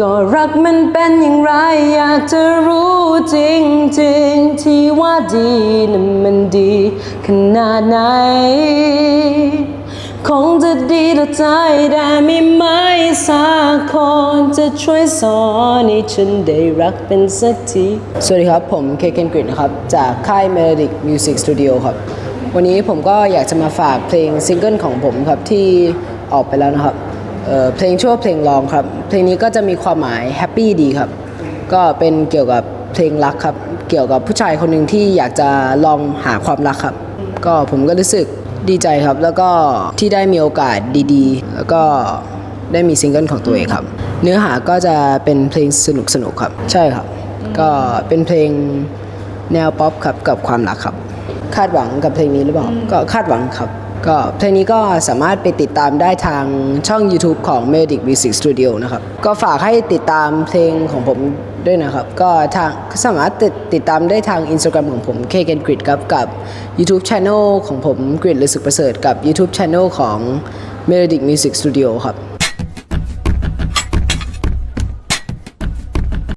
ก็รักมันเป็นอย่างไร อยากจะรู้จริงๆที่ว่าดีนั้นมันดีขนาดไหน คงจะดีต่อใจได้ไม่ไหมสักคนจะช่วยสอนให้ฉันได้รักเป็นสักที สวัสดีครับ ผมเคเคนกริดนะครับ จากค่าย Melodic Music Studio ครับ วันนี้ผมก็อยากจะมาฝากเพลงซิงเกิลของผมครับที่ออกไปแล้วนะครับ เพลงชื่วเพลงลองครับ เพลงนี้ก็จะมีความหมายแฮปปี้ดีครับ ก็เป็นเกี่ยวกับเพลงรักครับ เกี่ยวกับผู้ชายคนหนึ่งที่อยากจะลองหาความรักครับ ก็ผมก็รู้สึกดีใจครับ แล้วก็ที่ได้มีโอกาสดีๆ แล้วก็ได้มีซิงเกิลของตัวเองครับ เนื้อหาก็จะเป็นเพลงสนุกสนุกๆครับ ใช่ครับ ก็เป็นเพลงแนวป๊อปครับกับความรักครับ คาดหวังกับเพลงนี้หรือเปล่า ก็คาดหวังครับ ก็เพลงนี้ก็สามารถไปติดตามได้ทางช่อง YouTube ของ Medic Music Studio นะครับ ก็ฝากให้ติดตามเพลงของผมด้วยนะครับ ก็ทางสามารถติดติดตามได้ทาง Instagram ของผม k k e n Grid ครับกับ YouTube Channel ของผม Grid หรือสึกประเสริฐกับ YouTube Channel ของ Melodic Music Studio ครับ